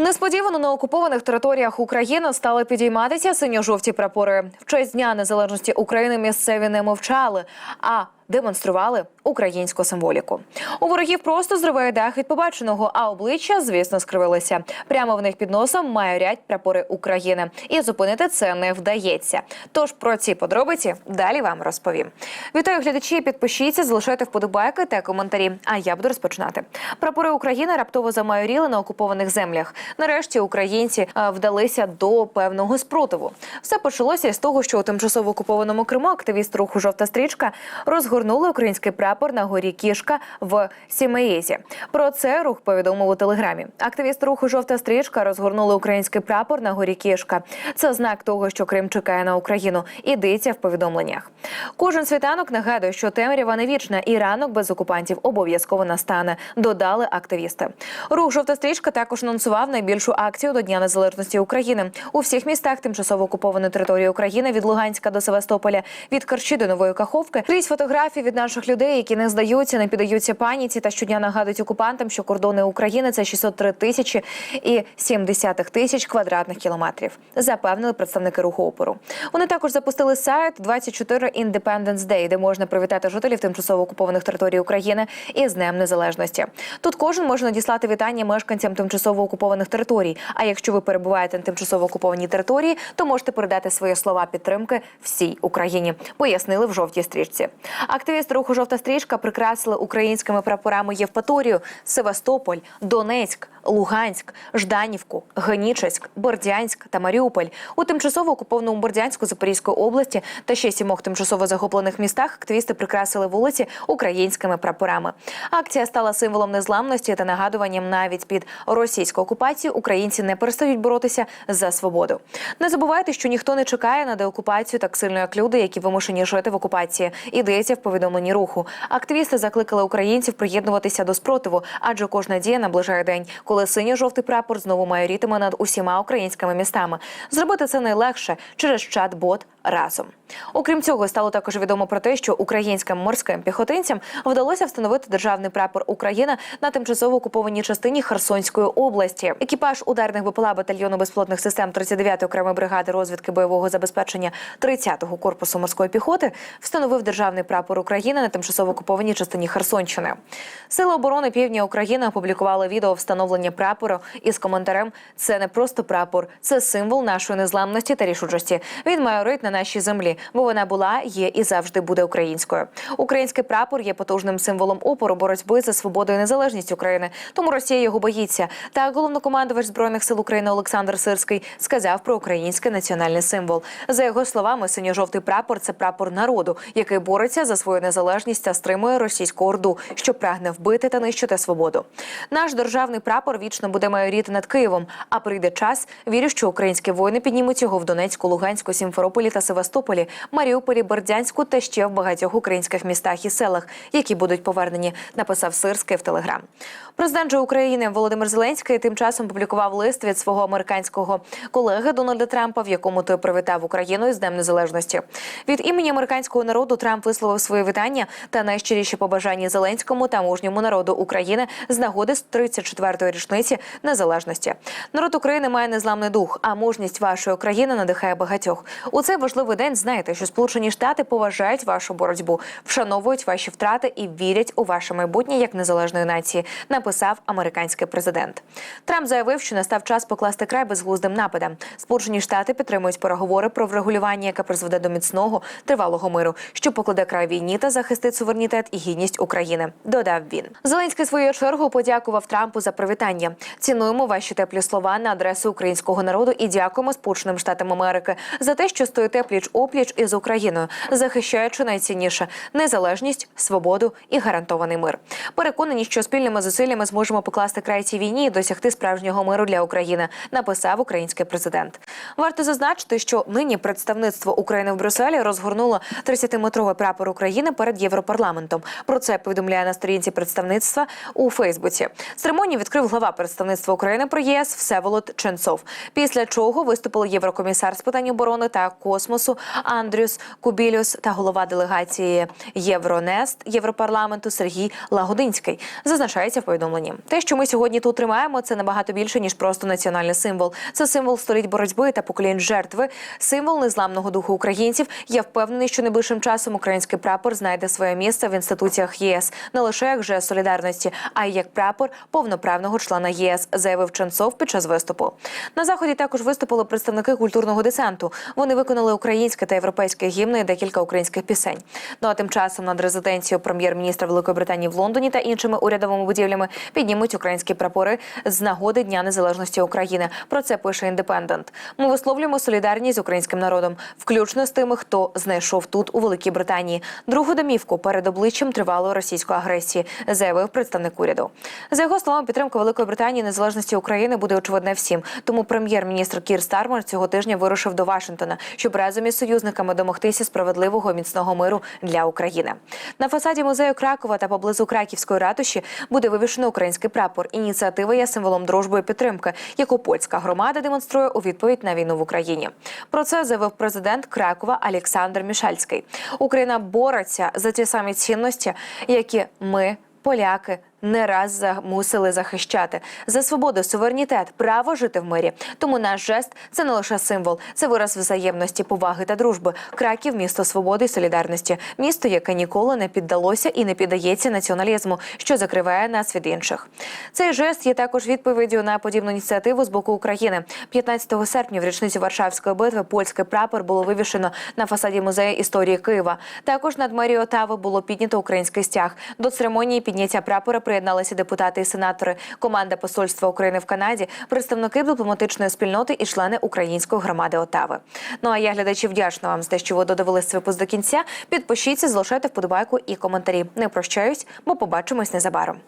Несподівано на окупованих територіях України стали підійматися синьо-жовті прапори. В честь дня незалежності України місцеві не мовчали, а демонстрували українську символіку. У ворогів просто зриває дах від побаченого, а обличчя, звісно, скривилися. Прямо в них під носом майорять прапори України, і зупинити це не вдається. Тож про ці подробиці далі вам розповім. Вітаю глядачі. Підпишіться, залишайте вподобайки та коментарі. А я буду розпочинати. Прапори України раптово замайоріли на окупованих землях. Нарешті українці е, вдалися до певного спротиву. Все почалося з того, що у тимчасово окупованому Криму активіст руху Жовта стрічка розгорнули український прапор на горі Кішка в Сімеєзі. Про це рух повідомив у телеграмі. Активіст руху Жовта стрічка розгорнули український прапор на горі Кішка. Це знак того, що Крим чекає на Україну. Ідеться в повідомленнях. Кожен світанок нагадує, що темрява не вічна, і ранок без окупантів обов'язково настане. Додали активісти. Рух Жовта стрічка також анонсував найбільшу акцію до Дня Незалежності України у всіх містах тимчасово окупованої території України від Луганська до Севастополя, від Керчі до Нової Каховки. Крізь фотографії від наших людей, які не здаються, не піддаються паніці та щодня нагадують окупантам, що кордони України це 603 тисячі і 70 тисяч квадратних кілометрів. Запевнили представники руху опору. Вони також запустили сайт 24 Independence Day, де можна привітати жителів тимчасово окупованих територій України із Днем Незалежності. Тут кожен може надіслати вітання мешканцям тимчасово окупованих територій. А якщо ви перебуваєте на тимчасово окупованій території, то можете передати свої слова підтримки всій Україні. Пояснили в жовтій стрічці. Активісти руху Жовта стрічка прикрасили українськими прапорами Євпаторію, Севастополь, Донецьк, Луганськ, Жданівку, Генічеськ, Бордянськ та Маріуполь. У тимчасово окупованому Бордянську Запорізької області та ще сімох тимчасово захоплених містах активісти прикрасили вулиці українськими прапорами. Акція стала символом незламності та нагадуванням навіть під російську окупацію українці не перестають боротися за свободу. Не забувайте, що ніхто не чекає на деокупацію так сильно, як люди, які вимушені жити в окупації. Ідеться в повідомленні руху. Активісти закликали українців приєднуватися до спротиву, адже кожна дія наближає день, коли синьо-жовтий прапор знову майорітиме над усіма українськими містами. Зробити це найлегше через чат-бот разом. Окрім цього, стало також відомо про те, що українським морським піхотинцям вдалося встановити державний прапор України на тимчасово окупованій частині Херсонської області. Екіпаж ударних БПЛА батальйону безпілотних систем 39-ї окремої бригади розвідки бойового забезпечення 30-го корпусу морської піхоти встановив державний прапор України на тимчасово окупованій частині Херсонщини. Сили оборони Півдня України опублікували відео встановлення прапору із коментарем: це не просто прапор, це символ нашої незламності та рішучості. Він має майорить на нашій землі, бо вона була, є і завжди буде українською. Український прапор є потужним символом опору боротьби за свободу і незалежність України. Тому Росія його боїться. Так головнокомандувач збройних сил України Олександр Сирський сказав про український національний символ. За його словами, синьо-жовтий прапор це прапор народу, який бореться за свою незалежність та стримує російську орду, що прагне вбити та нищити свободу. Наш державний прапор вічно буде майоріти над Києвом. А прийде час. Вірю, що українські воїни піднімуть його в Донецьку, Луганську, Сімферополі та Севастополі, Маріуполі, Бердянську та ще в багатьох українських містах і селах, які будуть повернені. Написав Сирський в телеграм. Президент же України Володимир Зеленський тим часом публікував лист від свого американського колеги Дональда Трампа, в якому той привітав Україну із Днем Незалежності. Від імені американського народу Трамп висловив свої вітання та найщиріші побажання Зеленському та мужньому народу України з нагоди з 34-ї річниці незалежності. Народ України має незламний дух, а мужність вашої країни надихає багатьох. У цей важливий день знайте, що Сполучені Штати поважають вашу боротьбу, вшановують ваші втрати і вірять у ваше майбутнє як незалежної нації. Написав американський президент. Трамп заявив, що настав час покласти край безглуздим нападам. Сполучені Штати підтримують переговори про врегулювання, яке призведе до міцного тривалого миру, що покладе край війні та захистить суверенітет і гідність України. Додав він. Зеленський своєю чергою подякував Трампу за привітання. Цінуємо ваші теплі слова на адресу українського народу і дякуємо Сполученим Штатам Америки за те, що стоїте пліч опліч із Україною, захищаючи найцінніше незалежність, свободу і гарантований мир. Переконані, що спільними зусиллями зможемо покласти край цій війні і досягти справжнього миру для України. Написав український президент. Варто зазначити, що нині представництво України в Брюсселі розгорнуло 30-метровий прапор України перед Європарламентом. Про це повідомляє на сторінці представництва у Фейсбуці. Церемонію відкрив глава представництва України при ЄС Всеволод Ченцов. Після чого виступили єврокомісар з питань оборони та космосу космосу Андрюс Кубілюс та голова делегації Євронест Європарламенту Сергій Лагодинський. Зазначається в повідомленні. Те, що ми сьогодні тут тримаємо, це набагато більше ніж просто національний символ. Це символ століть боротьби та поколінь жертви, символ незламного духу українців. Я впевнений, що найближчим часом український прапор знайде своє місце в інституціях ЄС не лише як жест солідарності, а й як прапор повноправного члена єС, заявив Ченцов під час виступу. На заході також виступили представники культурного десанту. Вони виконали українське та європейське гімни і декілька українських пісень. Ну а тим часом над резиденцією прем'єр-міністра Великої Британії в Лондоні та іншими урядовими будівлями піднімуть українські прапори з нагоди Дня Незалежності України. Про це пише індепендент. Ми висловлюємо солідарність з українським народом, включно з тими, хто знайшов тут у Великій Британії другу домівку перед обличчям тривалої російської агресії, заявив представник уряду. За його словами, підтримка Великої Британії незалежності України буде очевидна всім. Тому прем'єр-міністр Кір Стармер цього тижня вирушив до Вашингтона, щоб разом із союзниками домогтися справедливого міцного миру для України. На фасаді музею Кракова та поблизу Краківської ратуші буде вивішено український прапор. Ініціатива є символом дружби і підтримки, яку польська громада демонструє у відповідь на війну в Україні. Про це заявив президент Кракова Олександр Мішальський. Україна бореться за ті самі цінності, які ми, поляки. Не раз мусили захищати за свободу, суверенітет, право жити в мирі. Тому наш жест це не лише символ, це вираз взаємності, поваги та дружби. Краків місто свободи і солідарності, місто, яке ніколи не піддалося і не піддається націоналізму, що закриває нас від інших. Цей жест є також відповіддю на подібну ініціативу з боку України. 15 серпня, в річницю Варшавської битви, польський прапор було вивішено на фасаді музею історії Києва. Також над мерією Отави було піднято український стяг. До церемонії підняття прапора приєдналися депутати і сенатори, команда посольства України в Канаді, представники дипломатичної спільноти і члени української громади Отави. Ну а я глядачі вдячна вам за те, що ви додивились цей випуск до кінця. Підпишіться, залишайте вподобайку і коментарі. Не прощаюсь, бо побачимось незабаром.